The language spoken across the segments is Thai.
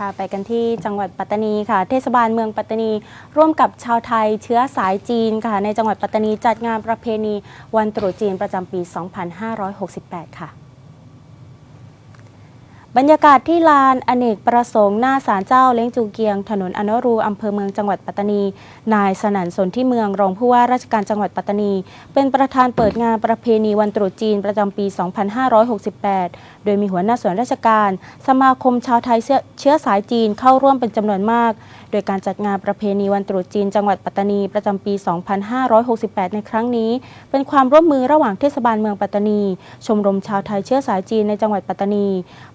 ค่ะไปกันที่จังหวัดปัตตานีค่ะ เทศบาลเมืองปัตตานี ร่วมกับชาวไทยเชื้อสายจีนค่ะ ในจังหวัดปัตตานีจัดงานประเพณีวันตรุษจีนประจำปี 2568 ค่ะ บรรยากาศที่ลานอเนกประสงค์หน้าศาลเจ้าเล้งจูเกียง ถนนอนุรูอำเภอเมืองจังหวัดปัตตานี นายสนั่นสนที่เมืองรองผู้ว่าราชการจังหวัดปัตตานี เป็นประธานเปิดงานประเพณีวันตรุษจีนประจำปี 2568 โดยมีหัวหน้าส่วนราชการ สมาคมชาวไทยเชื้อเชื้อสายจีนเข้าร่วมเป็นจำนวนมาก โดยการจัดงานประเพณีวันตรุษจีนจังหวัดปัตตานีประจำปี 2568 ในครั้งนี้ เป็นความร่วมมือระหว่างเทศบาลเมืองปัตตานี ชมรมชาวไทยเชื้อสายจีนในจังหวัดปัตตานี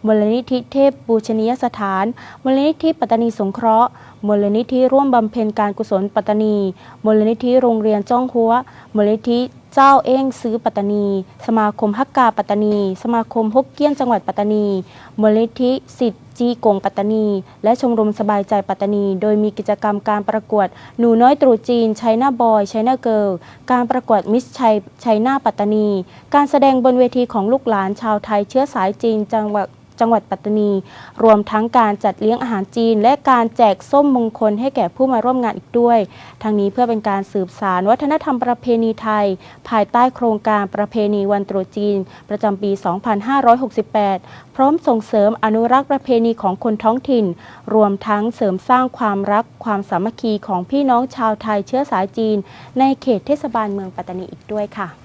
มูลนิธิเทพบูชนียสถาน มูลนิธิปัตตานีสงเคราะห์ มูลนิธิร่วมบำเพ็ญการกุศลปัตตานี มูลนิธิโรงเรียนจ้องหัว มูลนิธิเจ้าเอ้งซื้อปัตตานี สมาคมฮักกาปัตตานี สมาคมฮกเกี้ยนจังหวัดปัตตานี มูลนิธิสิทธิจีกงปัตตานี และชมรมสบายใจปัตตานี โดยมีกิจกรรมการประกวด หนูน้อยตรุจีนไชัยนาบอยไชัยนาเกิลการประกวดมิสชัยชัยนาปัตตานี การแสดงบนเวทีของลูกหลานชาวไทยเชื้อสายจีนจังหวัด จังหวัดปัตตานี รวมทั้งการจัดเลี้ยงอาหารจีน และการแจกส้มมงคลให้แก่ผู้มาร่วมงานอีกด้วย ทั้งนี้เพื่อเป็นการสืบสารวัฒนธรรมประเพณีไทย ภายใต้โครงการประเพณีวันตรุษจีน ประจำปี 2568 พร้อมส่งเสริมอนุรักษ์ประเพณีของคนท้องถิ่น รวมทั้งเสริมสร้างความรักความสามัคคีของพี่น้องชาวไทยเชื้อสายจีน ในเขตเทศบาลเมืองปัตตานีอีกด้วยค่ะ